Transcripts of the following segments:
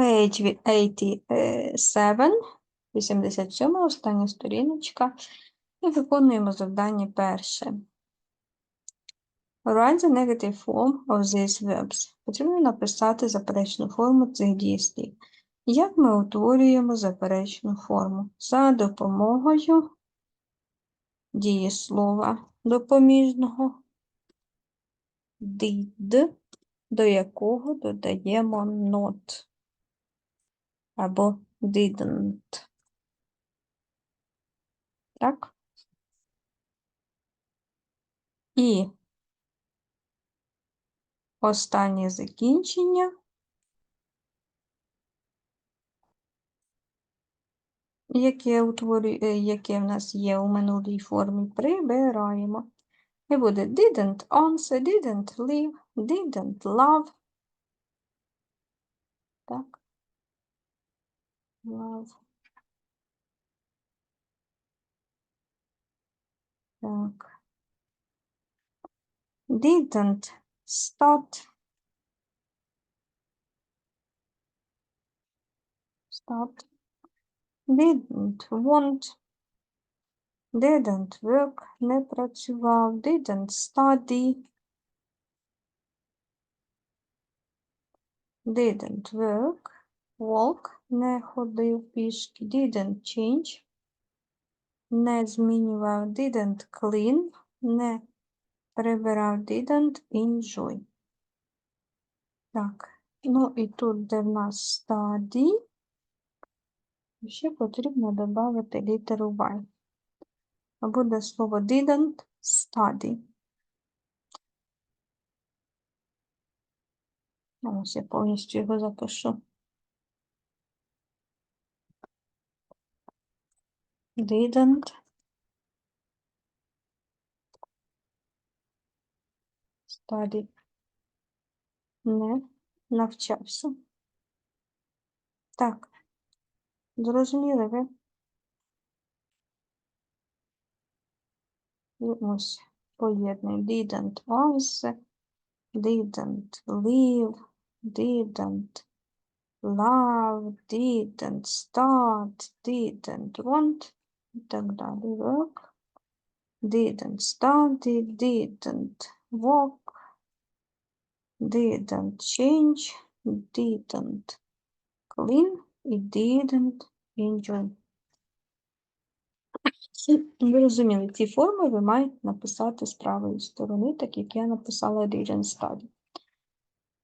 Page 87, 87, остання сторіночка. І виконуємо завдання перше. Write the negative form of these verbs. Потрібно написати заперечну форму цих дійслів. Як ми утворюємо заперечну форму? За допомогою дієслова допоміжного did, до якого додаємо not або didn't. Так? І останнє закінчення, яке, утворює, е, яке в нас є у минулій формі, прибираємо. І буде didn't answer, didn't live, didn't love. Так. Love. Так. Didn't start. Start. Didn't want. Didn't work. Не працював. Didn't study. Didn't work. Walk. Не ходив пішки. Didn't change. Не змінював. Didn't clean. Не прибирав. Didn't enjoy. Так. Ну і тут, де в нас study, ще потрібно додати літеру Y. Буде слово didn't study. Ось я повністю його запишу. Didn't study. Не навчався. Так. Зрозуміли ви? І ось поєднуємо. Didn't answer, didn't live, didn't love, didn't start, didn't want і так далі. Work, didn't study, didn't walk, didn't change, didn't clean і didn't enjoy. Ви розуміли, ці форми ви маєте написати з правої сторони, так як я написала didn't study.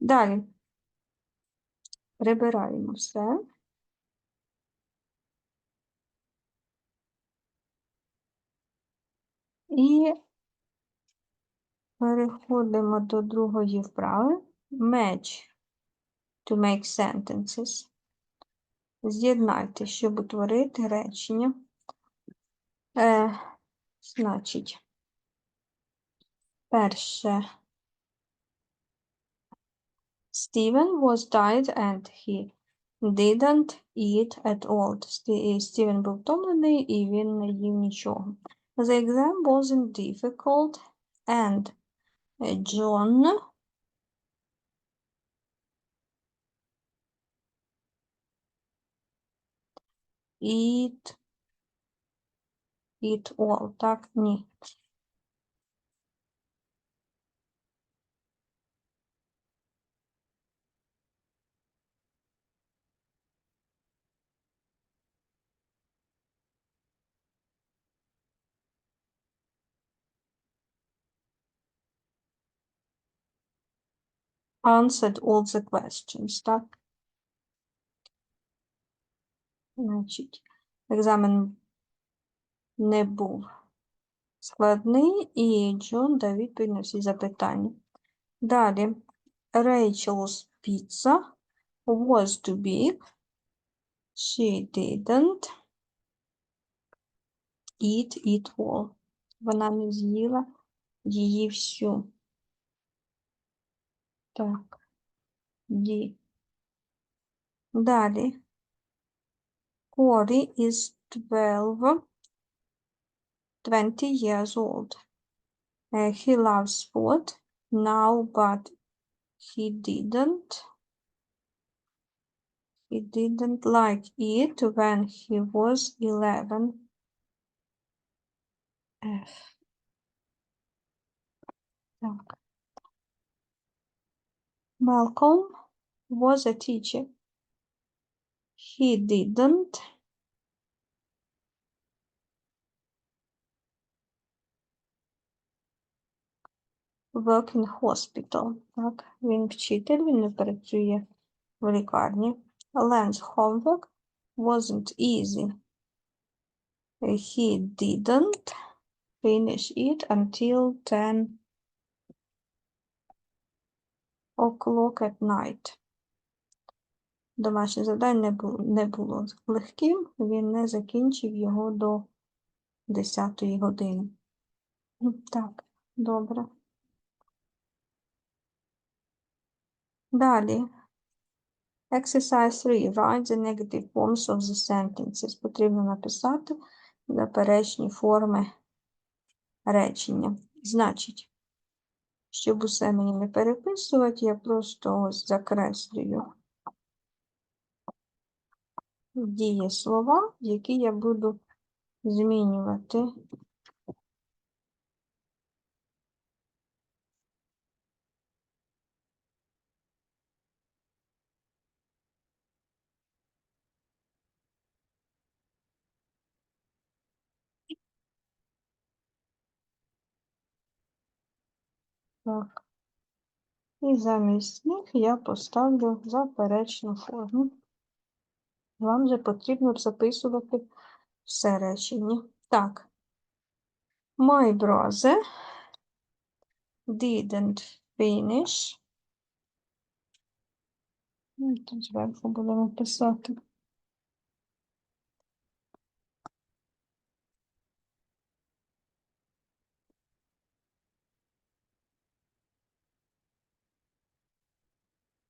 Далі. Прибираємо все. І переходимо до другої вправи. Match to make sentences. З'єднайте, щоб утворити речення. Е, значить, перше. Steven was tired and he didn't eat at all. Сті- Стівен був втомлений і він не їв нічого. The exam wasn't difficult and John eat it all. Так, ні. Answered all the questions. Так. Значить, екзамен не був складний, і Джон дав відповідь на всі запитання. Далі. Rachel's pizza was too big. She didn't eat it all. Вона не з'їла її всю. Так. Ді. Далі. Corey is 12, 20 years old. Uh, he loves sport now, but he didn't He didn't like it when he was 11. F. Так. Malcolm was a teacher. He didn't work in hospital. Так, він вчитель, він не працює в лікарні. Len's homework wasn't easy. He didn't finish it until 10 o'clock at night. Домашнє завдання не було, легким, він не закінчив його до 10 години. Ну, Так, добре. Далі. Exercise 3. Write the negative forms of the sentences. Потрібно написати заперечні форми речення. Значить, щоб усе мені не переписувати, я просто ось закреслюю дієслова, які я буду змінювати. Так. І замість них я поставлю заперечну форму. Вам же потрібно записувати все речення. Так. My brother didn't finish. Ну, Тут зверху будемо писати.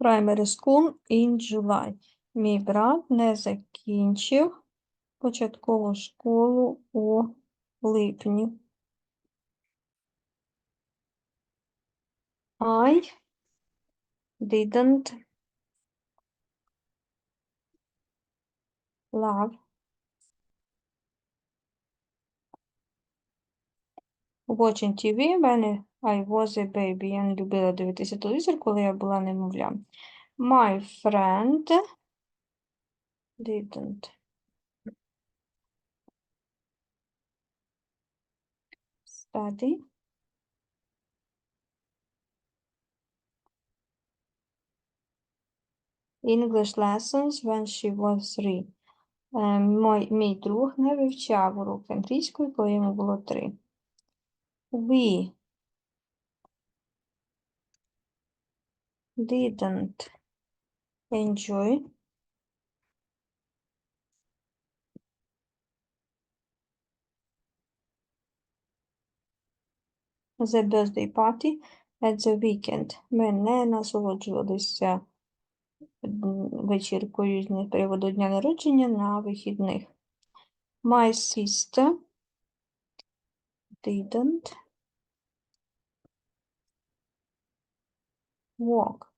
Primary school in July. Мій брат не закінчив початкову школу у липні. I didn't love watching TV when I was a baby. Я не любила дивитися телевізор, коли я була немовлям. My friend didn't study English lessons when she was three. Е, Мой, мій друг не вивчав уроки англійської, коли йому було три. We didn't enjoy the birthday party at the weekend. Ми не насолоджувалися вечіркою з приводу дня народження на вихідних. My sister didn't walk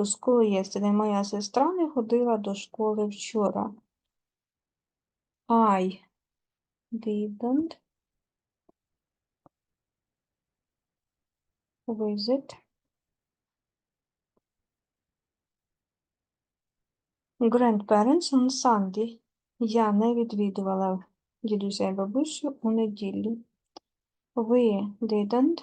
to school yesterday. Моя сестра не ходила до школи вчора. I didn't visit grandparents on Sunday. Я не відвідувала дідуся і бабусю у неділю. We didn't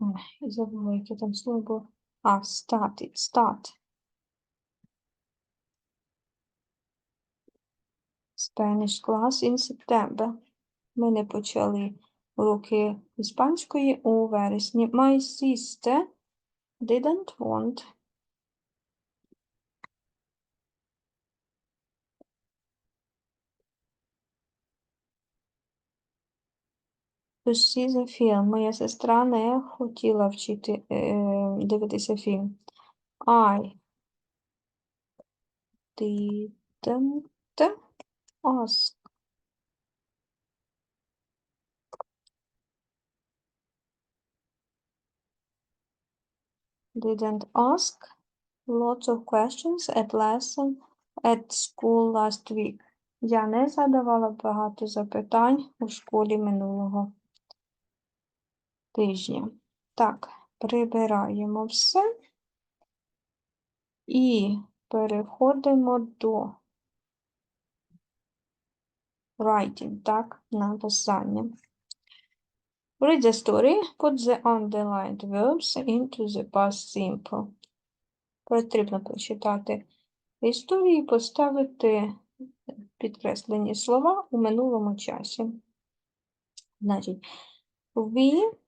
Ой, забула, яке там слово було. А, start, start. Spanish class in September. Ми не почали уроки іспанської у вересні. My sister didn't want to see. Моя сестра не хотіла вчити, е, дивитися фільм. I didn't ask. Didn't ask lots of questions at lesson at school last week. Я не задавала багато запитань у школі минулого тижня. Так, прибираємо все і переходимо до writing, так, написання. Read the story, put the underlined verbs into the past simple. Потрібно прочитати історію і поставити підкреслені слова у минулому часі. Значить, we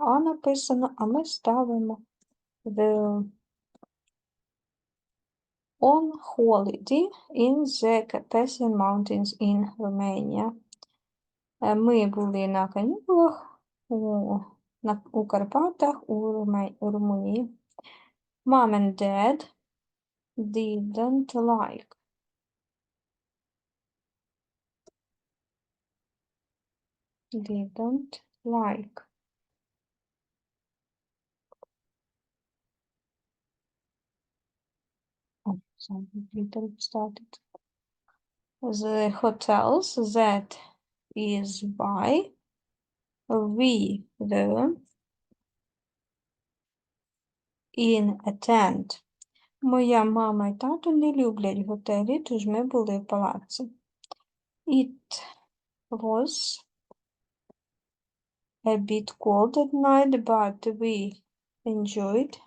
а написано, а ми ставимо the on holiday in the Carpathian Mountains in Romania. Е, Ми були на канікулах у, на, у Карпатах у, Руме- у Румунії. Mom and dad didn't like. Didn't like. Oh, little started. The hotels that is why we were in a tent. Моя мама і тато не люблять готелі, тож ми були в палаці. It was a bit cold at night, but we enjoyed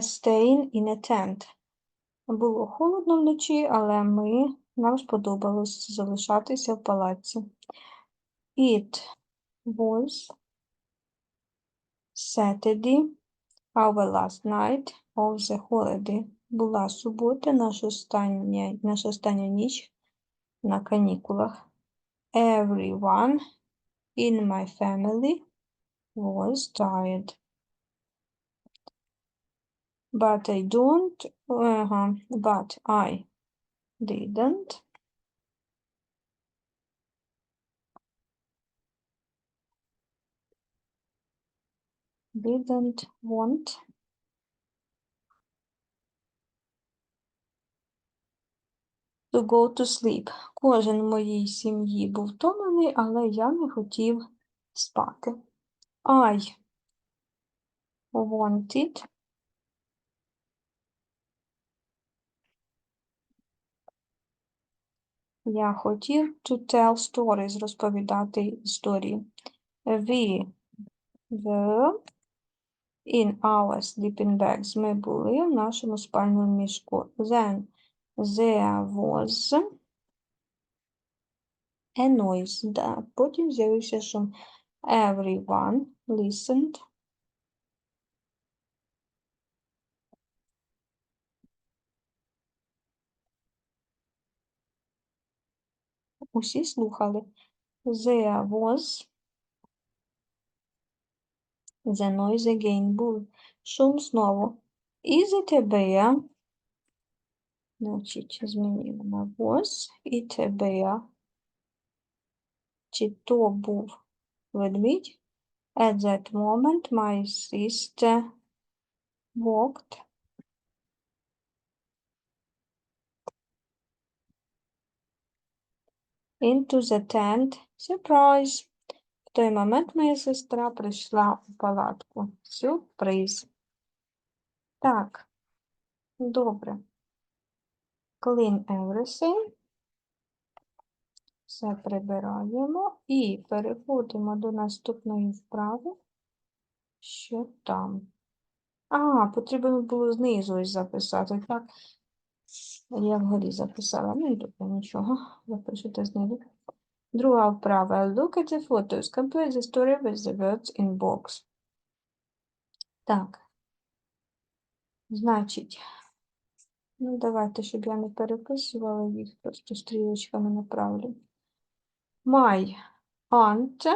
staying in a tent. Було холодно вночі, але ми, нам сподобалось залишатися в палаці. It was Saturday, our last night of the holiday. Була субота, наша остання, наша остання ніч на канікулах. Everyone in my family was tired. But I don't, ага, but I didn't didn't want to go to sleep. Кожен в моїй сім'ї був втомлений, але я не хотів спати. I wanted Я хотів to tell stories, розповідати історії. We were in our sleeping bags. Ми були в нашому спальному мішку. Then there was a noise. Да. Потім з'явився шум. Everyone listened. Усі слухали. There was the noise again. Був шум знову. Is it a bear? Значить, змінюємо на was it a bear? Чи то був ведмідь? At that moment my sister walked into the tent. Surprise! В той момент моя сестра прийшла у палатку. Сюрприз. Так, добре. Clean everything. Все прибираємо і переходимо до наступної вправи. Що там? А, потрібно було знизу ось записати, так? Я вгорі записала. Ну, і добре, нічого. Запишете знизу. Друга вправа. Look at the photos. Complete the story with the words in box. Так. Значить, Ну, давайте, щоб я не переписувала їх, просто стрілочками направлю. My aunt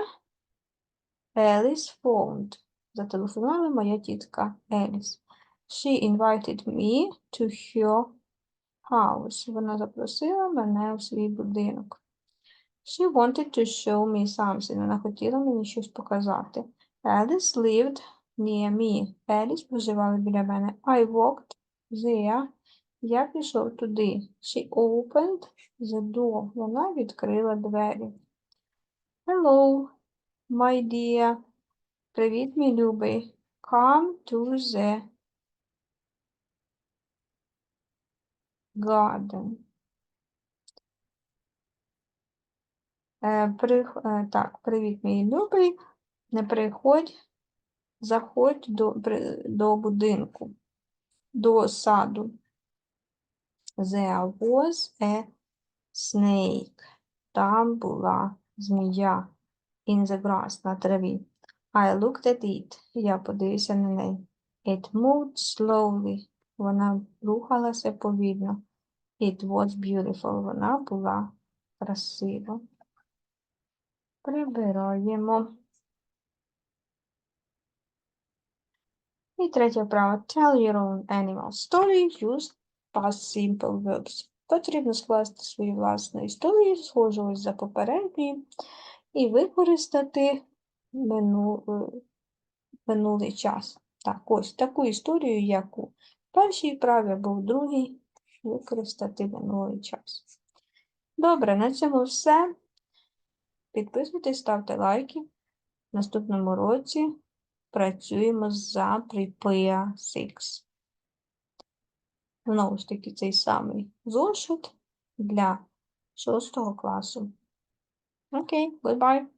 Alice phoned. Зателефонувала моя тітка Еліс. She invited me to her house. Вона запросила мене у свій будинок. She wanted to show me something. Вона хотіла мені щось показати. Alice lived near me. Еліс проживала біля мене. I walked there. Я пішов туди. She opened the door. Вона відкрила двері. Hello, my dear. Привіт, мій любий. Come to the garden. Е, прих... е, так, привіт, мій любий. Не приходь, заходь до, при... до будинку, до саду. There was a snake. Там була змія. In the grass, на траві. I looked at it. Я подивився на неї. It moved slowly. Вона рухалася повільно. It was beautiful. Вона була красива. Прибираємо. І третє вправо. Tell your own animal story. Use past simple verbs. Потрібно скласти свою власну історію, схожу за попередньою, і використати е, минулий час. Так, ось таку історію, як у першій вправі або в другій, використати минулий час. Добре, на цьому все. Підписуйтесь, ставте лайки. В наступному році працюємо за Prepare 6. Знову ж таки, цей самий зошит для 6 класу. Окей, goodbye.